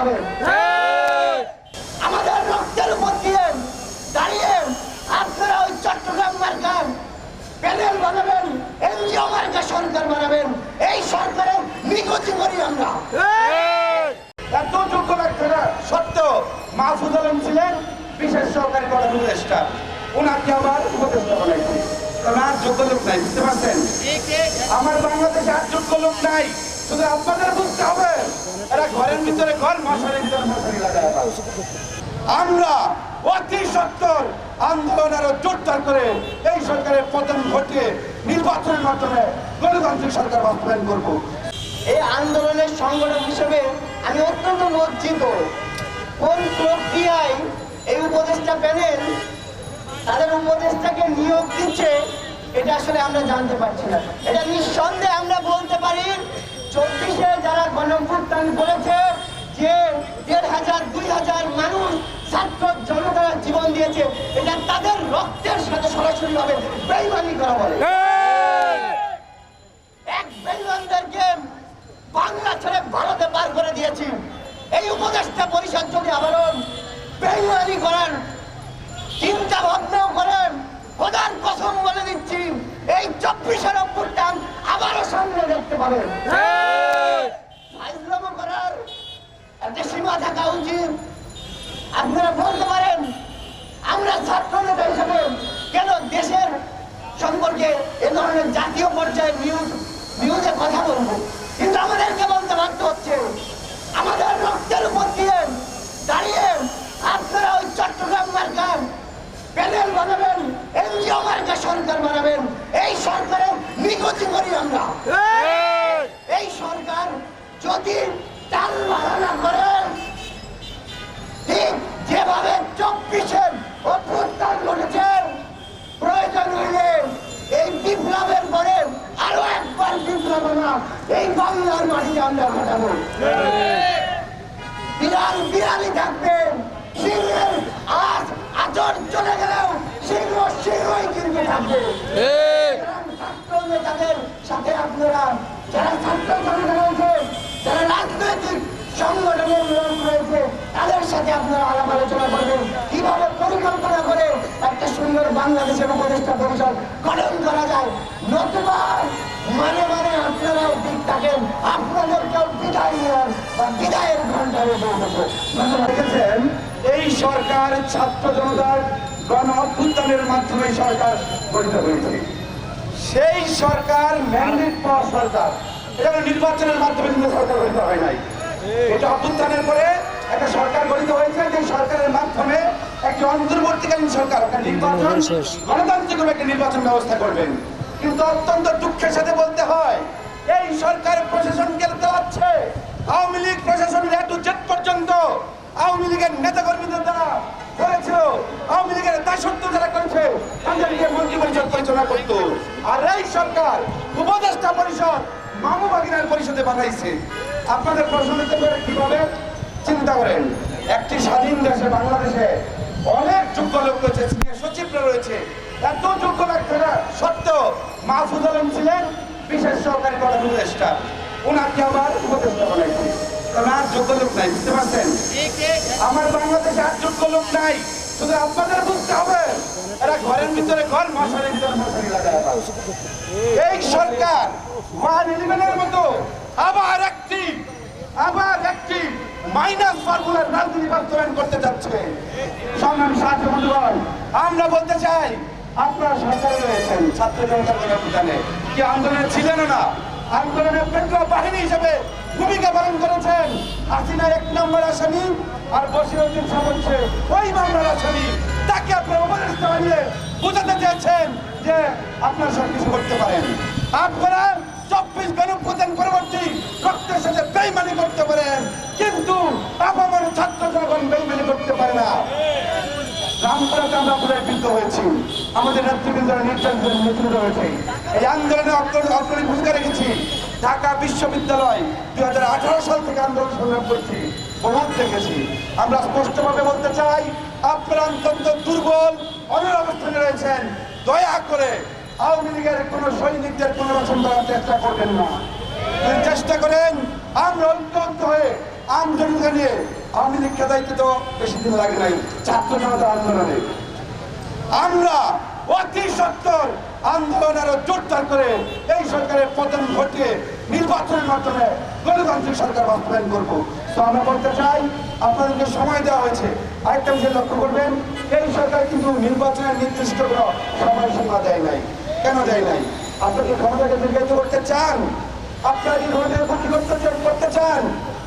পাবেন। আমাদের রক্তের উপর দিয়ে দাঁড়িয়ে আপনারা ওই চট্টগ্রাম মার্কার প্যানেল বানাবেন এনজিও মার্কা সরকার বানাবেন। এই সরকারের নিকুচি করি আমরা। এত যোগ্য ব্যক্তিরা সত্ত্বেও মাহফুজ আলম ছিলেন বিশেষ সহকারী প্রধান উপদেষ্টা ওনাকে আবার উপদেষ্টা বানাইছি। কারণ আর যোগ্য লোক নাই বুঝতে পারছেন? আমার বাংলাদেশে আর যোগ্য লোক নাই। শুধু আপনাদের বুঝতে হবে, এরা ঘরের ভিতরে ঘর, মশারির ভিতরে আমরা অতি সত্তর আন্দোলন আরও জোরদার করে এই সরকারের পতন ঘটিয়ে নির্বাচনের মাধ্যমে গণতান্ত্রিক সরকার বাস্তবায়ন করব। এই আন্দোলনের সংগঠক হিসেবে আমি অত্যন্ত লজ্জিত। কোন প্রক্রিয়ায় এই উপদেষ্টা প্যানেল তাদের উপদেষ্টাকে নিয়োগ দিচ্ছে, এটা আসলে আমরা জানতে পারছি না। এটা নিঃসন্দেহে আমরা বলতে পারি চব্বিশে যারা গণভুত্থান করেছে যে দেড় হাজার দুই হাজার মানুষ ছাত্র জনতারা জীবন দিয়েছে এটা তাদের রক্তের সাথে সরাসরি ভাবে বেইমানি করা বলে। এক বেইমানদেরকে বাংলা ছেড়ে ভারতে পার করে দিয়েছি। এই উপদেষ্টা পরিষদ যদি আবারও বেইমানি করেন চিন্তা ভাবনাও করেন খোদার কসম বলে দিচ্ছি এই চব্বিশের অভ্যুত্থান আবারও সামনে দেখতে পাবেন ফাইজলামো করার একটা থাকা উচিত। আপনারা বলতে পারেন আমরা ছাত্র নেতা হিসেবে কেন দেশের সম্পর্কে এ ধরনের জাতীয় পর্যায়ে নিউজ নিউজে কথা বলব? কিন্তু আমাদেরকে বলতে বাধ্য হচ্ছে আমাদের রক্তের উপর দিয়ে দাঁড়িয়ে আপনারা ওই চট্টগ্রাম মার্কার প্যানেল বানাবেন এনজিও মার্কা সরকার বানাবেন। এই সরকারের নিকুচি করি আমরা। এই! সরকার যদি টাল বাহানা করে চব্বিশের অভ্যুত্থান ঘটেছে। প্রয়োজন হইলে এই বিপ্লবের পরে আরও একবার বিপ্লব না এই বাংলার মাটিতে আমরা ঘটাবো। বিড়াল বিড়ালি থাকবেন সিংহের আজ আচর চলে গেলেও সিংহ সিংহই কিন্তু থাকবে। নেতাদের সাথে আপনারা যারা ছাত্র যারা রাজনৈতিক সংগঠনের তাদের সাথে আপনারা আলাপ আলোচনা করবেন। কীভাবে পরিকল্পনা করে একটা সুন্দর বাংলাদেশের উপদেষ্টা পরিষদ গঠন করা যায়? নতুবা মানে মানে আপনারাও ঠিক থাকেন। আপনাদেরকেও বিদায় নেওয়ার বা বিদায়ের ঘণ্টা বলতেছে দেখেছেন এই সরকার ছাত্র জনতার গণ অভ্যুত্থানের মাধ্যমে সরকার গঠিত হয়েছে। সেই সরকার ম্যান্ডেট পাওয়া সরকার। এটা নির্বাচনের মাধ্যমে কিন্তু সরকার গঠিত হয় নাই। এটা অভ্যুত্থানের পরে একটা সরকার গঠিত হয়েছে যে সরকারের মাধ্যমে একটি অন্তর্বর্তীকালীন সরকার একটা নির্বাচন গণতান্ত্রিক একটা নির্বাচন ব্যবস্থা করবেন। কিন্তু অত্যন্ত দুঃখের সাথে বলতে হয় এই সরকার প্রশাসনকে চালাচ্ছে আওয়ামী লীগ প্রশাসনের এ টু পর্যন্ত আওয়ামী লীগের নেতা কর্মীদের দ্বারা করেছিল আওয়ামী লীগের দাসত্ব যারা করেছে তাদেরকে মন্ত্রী পরিষদ পরিচালনা করতো। আর এই সরকার উপদেষ্টা পরিষদ মামু বাগিনার পরিষদে পাঠাইছে। আপনাদের প্রশ্ন দিতে পারে কীভাবে? চিন্তা করেন, একটি স্বাধীন দেশে, বাংলাদেশে অনেক যোগ্য লোক রয়েছে, সিনিয়র সচিবরা রয়েছে। এত যোগ্য ব্যক্তিরা সত্ত্বেও মাহফুজ আলম ছিলেন বিশেষ সহকারী প্রধান উপদেষ্টা। ওনাকে আবার উপদেষ্টা বানাইছি। নাই আমার শুধু আপনাদের বুঝতে হবে। ঘরের ভিতরে ঘর ভিতরে এই সরকার মতো আবার একটি, আবার মাইনাস ফর্মুলার রাজনীতি বাস্তবায়ন করতে যাচ্ছে। সংগ্রামী সাহায্য বন্ধুগণ, আমরা বলতে চাই, আপনারা সরকারে রয়েছেন, ছাত্র জনতার গণপ্রদানে কি আন্দোলনে ছিলেন না আন্দোলনের পেট্রো বাহিনী হিসেবে ভূমিকা পালন করেছেন হাসিনা এক নম্বর আসামি আর বসিরুদ্দিন শাহ হচ্ছে ওই মামলার আসামি। তাকে আপনারা উপদেষ্টা বানিয়ে বোঝাতে চেয়েছেন যে আপনারা সব কিছু করতে পারেন। আপনারা চব্বিশ গণপ্রদান পরবর্তী রক্তের সাথে বেইমানি করতে পারেন কিন্তু আপামর ছাত্র যখন বেইমানি করতে পারে না। আমরা বিদ্ধ হয়েছি। আমাদের আন্দোলনে ভূমিকা রেখেছি। ঢাকা বিশ্ববিদ্যালয় সাল থেকে আন্দোলন আমরা বলতে চাই, আপনারা অত্যন্ত দুর্বল অনেক অবস্থানে রয়েছেন। দয়া করে আওয়ামী লীগের কোনো সৈনিকদের পুনর্বাসন করার চেষ্টা করবেন না। চেষ্টা করেন, আমরা হয়ে নিয়ে আওয়ামী লীগ খেদাইতে তো বেশি দিন লাগে নাই, ছাত্র জনতা আন্দোলনে। আমরা অতি সত্তর আন্দোলন আরও জোরদার করে এই সরকারের পতন ঘটিয়ে নির্বাচনের মাধ্যমে গণতান্ত্রিক সরকার বাস্তবায়ন করব। তো আমরা বলতে চাই, আপনাদেরকে সময় দেওয়া হয়েছে। আরেকটা বিষয় লক্ষ্য করবেন, এই সরকার কিন্তু নির্বাচনের নির্দিষ্ট কোনো সময়সীমা দেয় নাই। কেন দেয় নাই? আপনারা কি ক্ষমতাকে দীর্ঘায়িত করতে চান? আপনারা ক্ষমতাকে ক্ষতি করতে চান? করতে চান?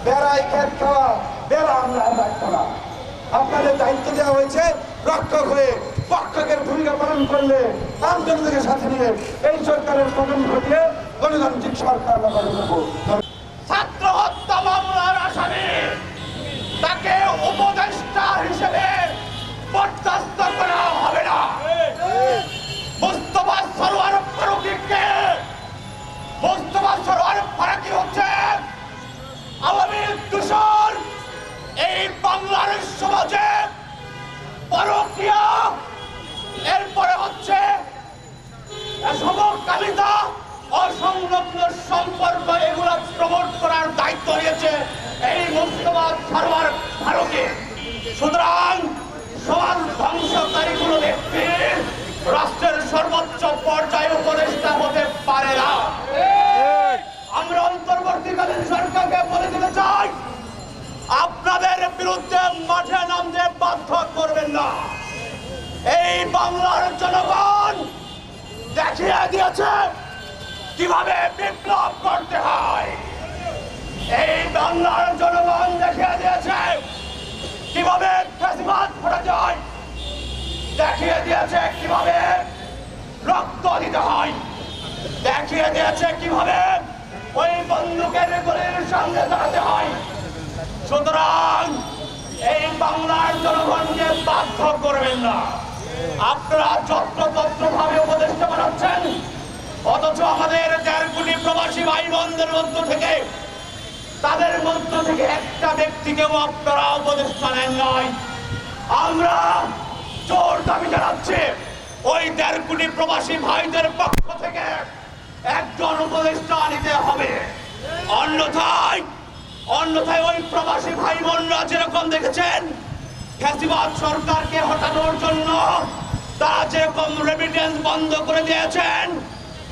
বেড়াই খেত খাওয়া বেড়া আমরা রাখব না। আপনাদের দায়িত্ব দেওয়া হয়েছে রক্ষক হয়ে পক্ষকের ভূমিকা পালন করলে আমজনতাকে সাথে নিয়ে এই সরকারের পতন ঘটিয়ে গণতান্ত্রিক সরকার আমরা গঠন করব। পর্যায়ে উপদেষ্টা হতে পারে না। আমরা অন্তর্বর্তীকালীন সরকারকে বলে দিতে চাই, আপনাদের বিরুদ্ধে মাঠে নামতে বাধ্য করবেন না। এই বাংলার জনগণ দেখিয়ে দিয়েছে কীভাবে বিপ্লব করতে হয়। এই বাংলার জনগণ দেখিয়ে দিয়েছে কীভাবে ফেসিবাদ ফোটা যায় দেখিয়ে দিয়েছে কীভাবে রক্ত দিতে হয়। দেখিয়ে দিয়েছে কীভাবে? ওই বন্দুকের গলির সঙ্গে দাঁড়াতে হয়। সুতরাং এই বাংলার জনগণকে বাধ্য করবেন না। আপনারা যত্রতত্র ভাবে উপদেষ্টা বানাচ্ছেন। অথচ আমাদের দেড় কোটি প্রবাসী ভাই বোনদের মধ্য থেকে, তাদের মধ্য থেকে একটা ব্যক্তিকেও আপনারা উপদেষ্টা নেন নাই। আমরা জোর দাবি জানাচ্ছি। ওই দেড় কোটি প্রবাসী ভাইদের পক্ষ থেকে একজন উপদেষ্টা নিতে হবে। অন্যথায় অন্যথায় ওই প্রবাসী ভাই বোনরা যেরকম দেখেছেন, ফ্যাসিবাদ সরকারকে হটানোর জন্য তারা যেরকম রেমিটেন্স বন্ধ করে দিয়েছেন,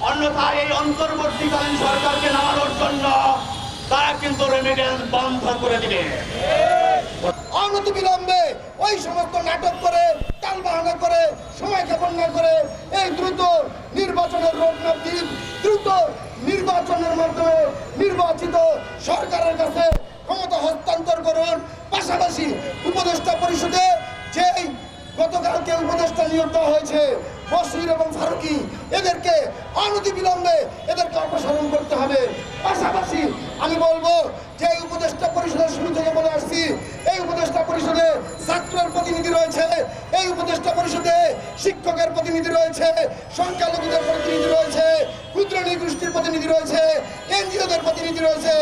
অন্যথায় এই অন্তর্বর্তীকালীন সরকারকে নামানোর জন্য তারা কিন্তু রেমিটেন্স বন্ধ করে দিবে। অনতি বিলম্বে ওই সমস্ত নাটক করে তাল বাহানা করে, সময় ক্ষেপণ করে, এই দ্রুত নির্বাচনের রোডম্যাপ দিন দ্রুত নির্বাচনের মাধ্যমে নির্বাচিত সরকারের কাছে ক্ষমতা হস্তান্তর করুন। পাশাপাশি উপদেষ্টা পরিষদে যেই গতকালকে উপদেষ্টা নিয়োগ দেওয়া হয়েছে বসির এবং ফারুকি, এদেরকে বিলম্বে এদেরকে অপসারণ করতে হবে। পাশাপাশি আমি বলব যে এই উপদেষ্টা পরিষদের শুরু থেকে বলে আসছি, এই উপদেষ্টা পরিষদে ছাত্রের প্রতিনিধি রয়েছে, এই উপদেষ্টা পরিষদে শিক্ষকের প্রতিনিধি রয়েছে, সংখ্যালঘুদের প্রতিনিধি রয়েছে ক্ষুদ্র নিগোষ্ঠীর প্রতিনিধি রয়েছে, এনজিওদের প্রতিনিধি রয়েছে,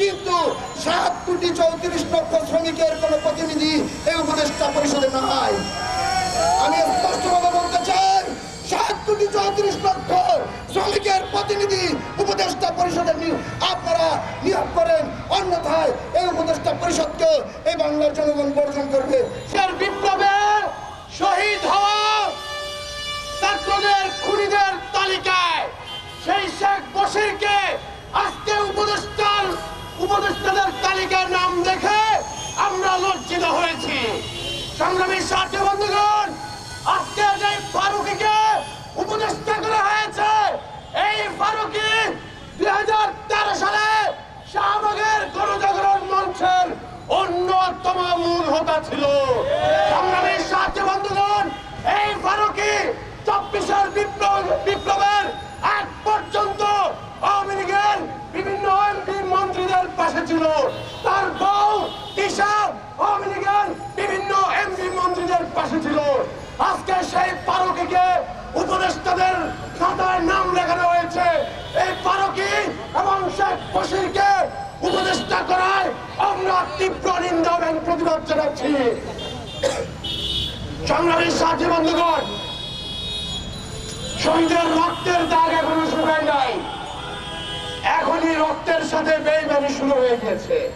কিন্তু সাত কোটি চৌত্রিশ লক্ষ শ্রমিকের কোনো প্রতিনিধি এই উপদেষ্টা পরিষদে নাই। আমি স্পষ্টভাবে কোটি চৌত্রিশ লক্ষ শ্রমিকের প্রতিনিধি উপদেষ্টা পরিষদের নি- আপনারা নিয়োগ করেন, অন্যথায় এই উপদেষ্টা পরিষদকে এই বাংলার জনগণ বর্জন করবে। দেশের বিপ্লবে শহীদ হওয়া খুনিদের তালিকায় সেই শেখ বসিরকে আজকে উপদেষ্টার, উপদেষ্টাদের তালিকায় নাম দেখে আমরা লজ্জিত হয়েছি। সংগ্রামী সাথী বন্ধুগণ, আজকে যে ফারুকিকে উপদেষ্টা করা হয়েছে এই ফারুকি দুই হাজার তেরো সালে শাহবাগের গণজাগরণ মঞ্চের অন্যতম মূল হোতা ছিল। সংগ্রামী সাহায্য বন্ধুগণ, এই ফারুকি চব্বিশের বিপ্লব বিপ্লবের এক পর্যন্ত আওয়ামী লীগের বিভিন্ন এমপি মন্ত্রীদের পাশে ছিল তার বউ দিশা আওয়ামী লীগের বিভিন্ন এমপি মন্ত্রীদের পাশে ছিল আজকে সেই ফারুকিকে উপদেষ্টাদের খাতায় নাম লেখানো হয়েছে এই ফারুকি এবং শেখ বশিরকে উপদেষ্টা করায় আমরা তীব্র নিন্দা এবং প্রতিবাদ জানাচ্ছি। সংগ্রামী সাথী বন্ধুগণ, শহীদের রক্তের দাগ এখনও শুকায় নাই। এখনই রক্তের সাথে বেইমানি শুরু হয়ে গেছে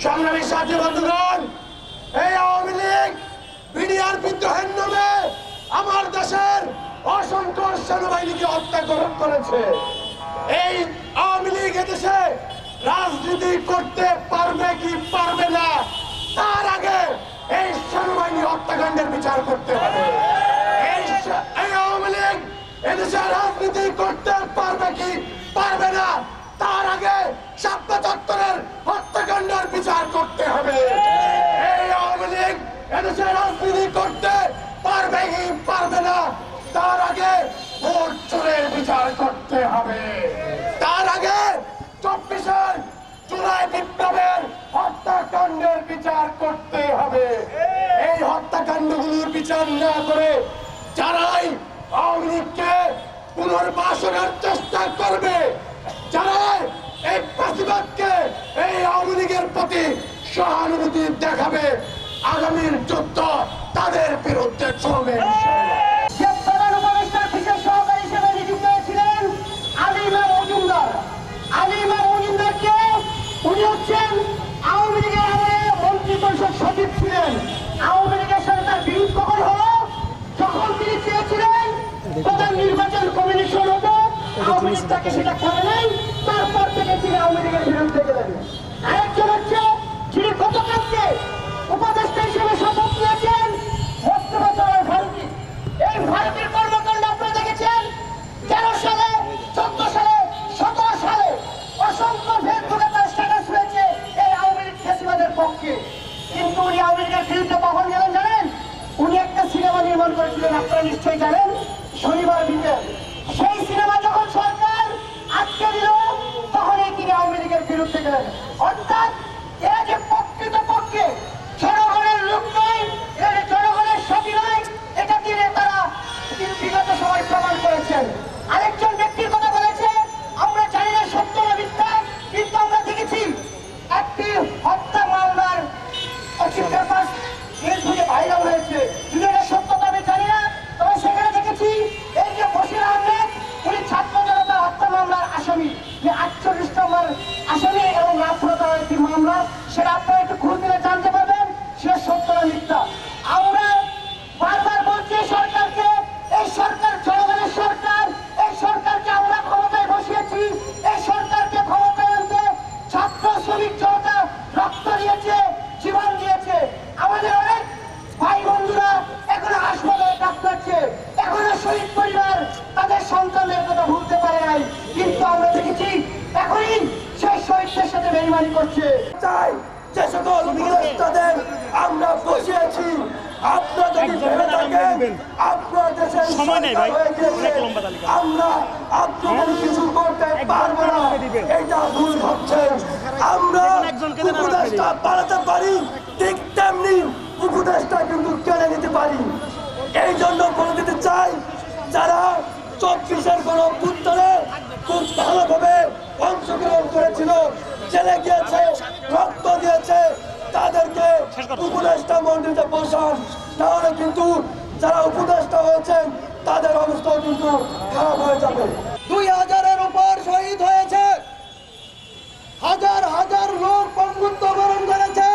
সংগ্রামী সাথী বন্ধুগণ, এই আওয়ামী লীগ বিডিআর বিদ্রোহের নামে আমার দেশের অসংখ্য সেনাবাহিনীকে হত্যা করে- করেছে। এই আওয়ামী লীগ এদেশে রাজনীতি করতে পারবে কি পারবে না, তার আগে এই সেনাবাহিনী হত্যাকাণ্ডের বিচার করতে হবে। আওয়ামী লীগ এদেশে রাজনীতি করতে পারবে কি পারবে না, তার আগে চত্বরের হত্যাকাণ্ডের বিচার করতে হবে। এই আওয়ামী লীগ এদেশে রাজনীতি করতে পারবে কি পারবে না, তার আগে ভোট চোরের বিচার করতে হবে। বিপ্লবের হত্যাকাণ্ডের বিচার করতে হবে। এই বিচার না করে যারাই পুনর্বাসনের চেষ্টা করবে যারা এই প্রতিবাদকে এই আওয়ামী প্রতি সহানুভূতি দেখাবে, আগামীর যুদ্ধ তাদের বিরুদ্ধে চলবে তাকে সেটা করে নাই, তারপর থেকে তিনি আওয়ামী লীগের বিরুদ্ধে গেলেন। আরেকজন হচ্ছে যিনি গতকালকে উপদেষ্টা হিসেবে শপথ নিয়েছেন, মোস্তফা সরোয়ার ফারুকী এই ভারতের কর্মকাণ্ড আপনারা দেখেছেন? তেরো সালে, চোদ্দ সালে, সতেরো সালে অসংখ্য ফেসবুকে স্ট্যাটাস রয়েছে এই আওয়ামী লীগ পক্ষে। কিন্তু উনি আওয়ামী লীগের বিরুদ্ধে কখন গেলেন জানেন? উনি একটা সিনেমা নির্মাণ করেছিলেন, আপনারা নিশ্চয়ই জানেন, শনিবার বিকেল। সেই সিনেমা যখন সরকার আটকে দিল, তখনই তিনি আওয়ামী লীগের বিরুদ্ধে গেলেন। অর্থাৎ এরা যে প্রকৃত পক্ষে জনগণের লোক নয়, এরা যে জনগণের সতী নয়, এটা দিয়ে তারা বিগত সময় প্রমাণ করেছেন। আরেকজন ব্যক্তির কথা বলেছে, আমরা জানি না সত্য না মিথ্যা, কিন্তু আমরা দেখেছি একটি হত্যা মামলার একটি পেপার ফেসবুকে ভাইরাল হয়েছে। বেইমানি করছে। চাই যে সকল উপদেষ্টাদের আমরা বসিয়েছি। আপনারা যদি ভেবে থাকেন আপনার দেশের সময় নেই ভাই। সরকার হয়ে গিয়েছে, অনেক লম্বা তালিকা। আমরা আপনাদের কিছু করতে পারব না। এটা ভুল ভাবছেন আমরা একজনকে দেন আর উপদেষ্টা বাড়াতে পারি। ঠিক তেমনি কিন্তু কেড়ে নিতে পারি। এই জন্য বলে দিতে চাই যারা চব্বিশের কোন উত্তরে খুব ভালোভাবে অংশগ্রহণ করেছিল জেলে গিয়েছে রক্ত দিয়েছে তাদেরকে উপদেষ্টা মন্ত্রীতে বসান। তাহলে কিন্তু যারা উপদেষ্টা হয়েছেন তাদের অবস্থাও কিন্তু খারাপ হয়ে যাবে। দুই হাজারের উপর শহীদ হয়েছে। হাজার হাজার লোক বন্ধুত্ব বরণ করেছে।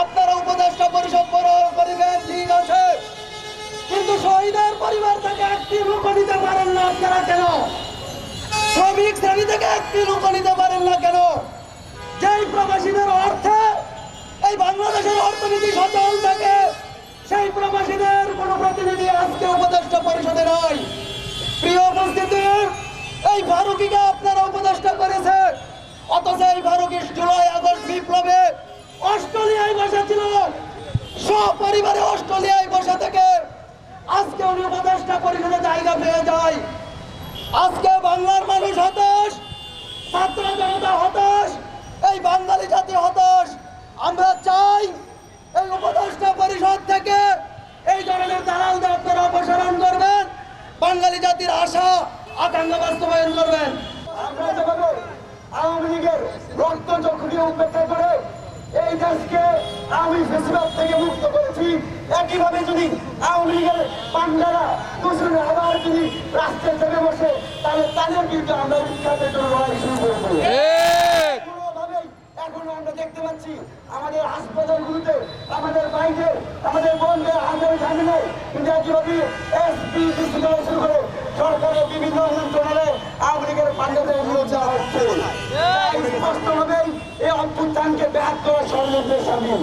আপনারা উপদেষ্টা পরিষদ বরণ করিবেন ঠিক আছে। কিন্তু শহীদের পরিবার থেকে একটি লোক নিতে পারেন না আপনারা কেন? শ্রমিক শ্রেণি থেকে একটি লোক নিতে পারেন না কেন? প্রবাসীদের অর্থে এই বাংলাদেশের অর্থনীতি সচল থাকে সেই প্রবাসীদের কোনো প্রতিনিধি আজকে উপদেষ্টা পরিষদে নয় প্রিয় উপস্থিতি, এই ফারুকিকে আপনারা উপদেষ্টা করেছে। অথচ এই ফারুকি জুলাই, আগস্ট বিপ্লবে অস্ট্রেলিয়ায় বসেছিল সপরিবারে অস্ট্রেলিয়ায় বসে থেকে আজকে উনি উপদেষ্টা পরিষদে জায়গা পেয়ে যায়। আজকে বাংলার মানুষ হতাশ, ছাত্র জনতা হতাশ এই বাঙালি জাতি হতাশ। আমরা চাই এই উপদেষ্টা পরিষদ থেকে এই ধরনের দালালদের আপনারা অপসারণ করবেন বাঙালি জাতির আশা আকাঙ্ক্ষা বাস্তবায়ন করবেন। আমরা যেভাবে আওয়ামী লীগের রক্ত চক্ষুকে উপেক্ষা করে এই দেশকে আওয়ামী ফেসিবাদ থেকে মুক্ত করেছি একইভাবে যদি আওয়ামী লীগের পান্ডারা দুজনে আবার যদি রাস্তায় চেপে বসে তাহলে তাদের কিন্তু আমরা উৎখাতের জন্য লড়াই শুরু করে দেবো। কোনোভাবেই এখন আমরা দেখতে পাচ্ছি আমাদের হাসপাতালগুলোতে আমাদের বাইরে আমাদের বন্ধের হাজার কিন্তু একইভাবে এসপি ডিসি শুরু করে। সরকারের বিভিন্ন মন্ত্রণালয়ে আওয়ামী লীগের পাণ্ডবের নিয়োগ দেওয়া হচ্ছে। স্পষ্টভাবেই এই অভ্যুত্থানকে ব্যাহাত করার ষড়যন্ত্রের সামিল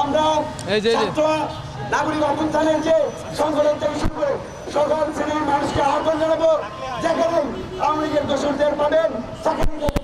আমরা নাগরিক অভ্যুত্থানের যে সংগঠন থেকে শুরু করে সকল শ্রেণির মানুষকে আহ্বান জানাব। যেখানে আওয়ামী লীগের দোষরদের পাবেন সেখানে